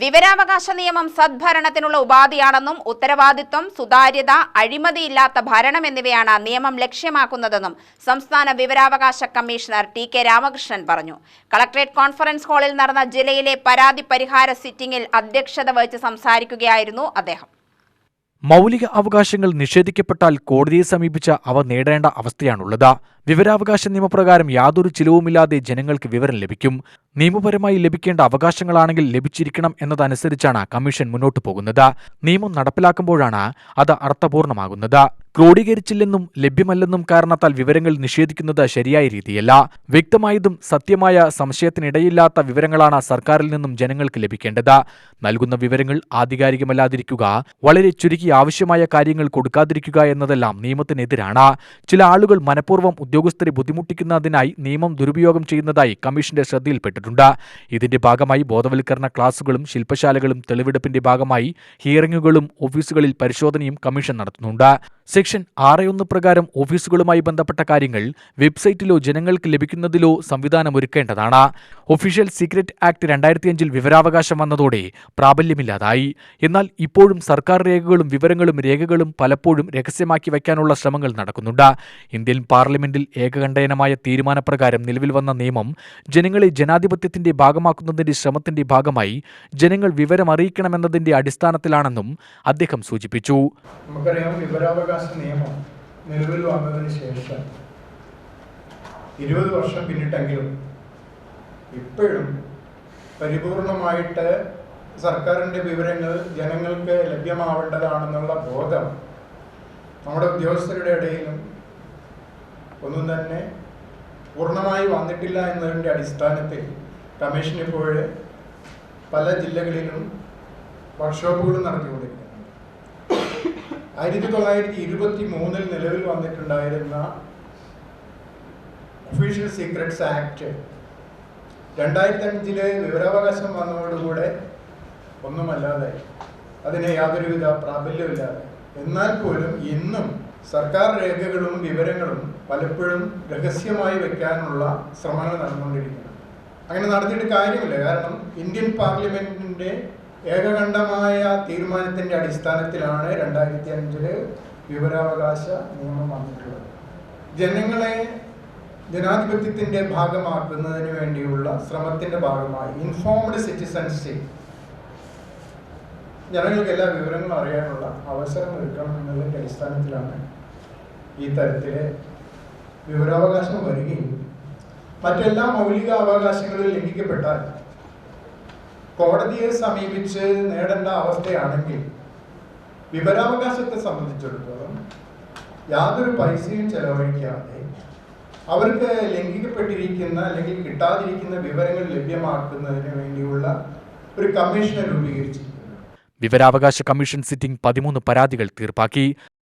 വിവരാവകാശ നിയമം സദ്ഭരണത്തിനുള്ള ഉപാധിയാണെന്നും ഉത്തരവാദിത്വം സുതാര്യത അഴിമതിയില്ലാത്ത ഭരണം എന്നിവയാണ് നിയമം ലക്ഷ്യമാക്കുന്നതെന്നും സംസ്ഥാന വിവരാവകാശ കമ്മീഷണർ ടി കെ രാമകൃഷ്ണൻ പറഞ്ഞു. കളക്ടറേറ്റ് കോൺഫറൻസ് ഹാളിൽ നടന്ന ജില്ലയിലെ പരാതി പരിഹാര സിറ്റിംഗിൽ അധ്യക്ഷത വഹിച്ച് സംസാരിക്കുകയായിരുന്നു അദ്ദേഹം. മൗലിക അവകാശങ്ങൾ നിഷേധിക്കപ്പെട്ടാൽ കോടതിയെ സമീപിച്ച അവ നേടേണ്ട അവസ്ഥയാണുള്ളത്. വിവരാവകാശ നിയമപ്രകാരം യാതൊരു ചിലവുമില്ലാതെ ജനങ്ങൾക്ക് വിവരം ലഭിക്കും. നിയമപരമായി ലഭിക്കേണ്ട അവകാശങ്ങളാണെങ്കിൽ ലഭിച്ചിരിക്കണം എന്നതനുസരിച്ചാണ് കമ്മീഷൻ മുന്നോട്ടു പോകുന്നത്. നിയമം നടപ്പിലാക്കുമ്പോഴാണ് അത് അർത്ഥപൂർണമാകുന്നത്. ക്രോഡീകരിച്ചില്ലെന്നും ലഭ്യമല്ലെന്നും കാരണത്താൽ വിവരങ്ങൾ നിഷേധിക്കുന്നത് ശരിയായ രീതിയല്ല. വ്യക്തമായതും സത്യമായ സംശയത്തിനിടയില്ലാത്ത വിവരങ്ങളാണ് സർക്കാരിൽ നിന്നും ജനങ്ങൾക്ക് ലഭിക്കേണ്ടത്. നൽകുന്ന വിവരങ്ങൾ ആധികാരികമല്ലാതിരിക്കുക വളരെ ചുരുക്കി ആവശ്യമായ കാര്യങ്ങൾ കൊടുക്കാതിരിക്കുക എന്നതെല്ലാം നിയമത്തിനെതിരാണ്. ചില ആളുകൾ മനഃപൂർവം ഉദ്യോഗസ്ഥരെ ബുദ്ധിമുട്ടിക്കുന്നതിനായി നിയമം ദുരുപയോഗം ചെയ്യുന്നതായി കമ്മീഷന്റെ ശ്രദ്ധയിൽപ്പെട്ടിട്ടുണ്ട് ഇതിന്റെ ഭാഗമായി ബോധവൽക്കരണ ക്ലാസുകളും ശില്പശാലകളും തെളിവെടുപ്പിന്റെ ഭാഗമായി ഹിയറിംഗുകളും ഓഫീസുകളിൽ പരിശോധനയും കമ്മീഷൻ നടത്തുന്നുണ്ട്. സെക്ഷൻ ആറ് ഒന്ന് പ്രകാരം ഓഫീസുകളുമായി ബന്ധപ്പെട്ട കാര്യങ്ങൾ വെബ്സൈറ്റിലോ ജനങ്ങൾക്ക് ലഭിക്കുന്നതിലോ സംവിധാനമൊരുക്കേണ്ടതാണ്. ഒഫീഷ്യൽ സീക്രട്ട് ആക്ട് രണ്ടായിരത്തിയഞ്ചിൽ വിവരാവകാശം വന്നതോടെ പ്രാബല്യമില്ലാതായി. എന്നാൽ ഇപ്പോഴും സർക്കാർ രേഖകളും വിവരങ്ങളും രേഖകളും പലപ്പോഴും രഹസ്യമാക്കി വയ്ക്കാനുള്ള ശ്രമങ്ങൾ നടക്കുന്നുണ്ട്. ഇന്ത്യൻ പാർലമെന്റിൽ ഏകകണ്ഠേനമായ തീരുമാനപ്രകാരം നിലവിൽ വന്ന നിയമം ജനങ്ങളെ ജനാധിപത്യത്തിന്റെ ഭാഗമാക്കുന്നതിന്റെ ശ്രമത്തിന്റെ ഭാഗമായി ജനങ്ങൾ വിവരമറിയിക്കണമെന്നതിന്റെ അടിസ്ഥാനത്തിലാണെന്നും അദ്ദേഹം സൂചിപ്പിച്ചു. നമുക്കറിയാം വിവരാവകാശ നിയമം നിലവിൽ വന്നതിന് ശേഷം ഇരുപത് വർഷം പിന്നിട്ടെങ്കിലും ഇപ്പോഴും പരിപൂർണമായിട്ട് സർക്കാരിന്റെ വിവരങ്ങൾ ജനങ്ങൾക്ക് ലഭ്യമാവേണ്ടതാണെന്നുള്ള ബോധം നമ്മുടെ ഉദ്യോഗസ്ഥരുടെ ഇടയിലും ഒന്നും തന്നെ പൂർണമായി വന്നിട്ടില്ല എന്നതിന്റെ അടിസ്ഥാനത്തിൽ കമ്മീഷൻ ഇപ്പോൾ പല ജില്ലകളിലും വർക്ക്ഷോപ്പുകൾ നടത്തിക്കൊണ്ടിരിക്കുന്നുണ്ട്. ആയിരത്തി തൊള്ളായിരത്തി ഇരുപത്തി മൂന്നിൽ നിലവിൽ വന്നിട്ടുണ്ടായിരുന്ന ഒഫീഷ്യൽ സീക്രട്സ് ആക്ട് രണ്ടായിരത്തി അഞ്ചിൽ വിവരാവകാശം വന്നതോടുകൂടെ ഒന്നുമല്ലാതെ അതിനെ യാതൊരുവിധ പ്രാബല്യമില്ലാതെ എന്നാൽ പോലും ഇന്നും സർക്കാർ രേഖകളും വിവരങ്ങളും പലപ്പോഴും രഹസ്യമായി വെക്കാനുള്ള ശ്രമങ്ങൾ നടന്നുകൊണ്ടിരിക്കുന്നു. അങ്ങനെ നടന്നിട്ട് കാര്യമില്ല. കാരണം ഇന്ത്യൻ പാർലമെന്റിന്റെ ഏകകണ്ഠമായ തീരുമാനത്തിന്റെ അടിസ്ഥാനത്തിലാണ് രണ്ടായിരത്തി അഞ്ചിൽ വിവരാവകാശ നിയമം വന്നിട്ടുള്ളത്. ജനങ്ങളെ ജനാധിപത്യത്തിന്റെ ഭാഗമാക്കുന്നതിന് വേണ്ടിയുള്ള ശ്രമത്തിന്റെ ഭാഗമായി ഇൻഫോംഡ് സിറ്റിസൺഷിപ്പ് ജനങ്ങൾക്ക് എല്ലാ വിവരങ്ങളും അറിയാനുള്ള അവസരം ഒരുക്കണം എന്നതിന്റെ അടിസ്ഥാനത്തിലാണ് ഈ തരത്തിലെ വിവരാവകാശം വരികയും മറ്റെല്ലാ മൗലിക അവകാശങ്ങളും ലംഘിക്കപ്പെട്ടാൽ കോടതിയെ സമീപിച്ച് നേടേണ്ട അവസ്ഥയാണെങ്കിൽ വിവരാവകാശത്തെ സംബന്ധിച്ചിടത്തോളം യാതൊരു പൈസയും ചെലവഴിക്കാതെ അവർക്ക് ലംഘിക്കപ്പെട്ടിരിക്കുന്ന അല്ലെങ്കിൽ കിട്ടാതിരിക്കുന്ന വിവരങ്ങൾ ലഭ്യമാക്കുന്നതിന് വേണ്ടിയുള്ള ഒരു കമ്മീഷനെ രൂപീകരിച്ചിരിക്കുന്നു. വിവരാവകാശ കമ്മീഷൻ സിറ്റിംഗ് പതിമൂന്ന് പരാതികൾ തീർപ്പാക്കി.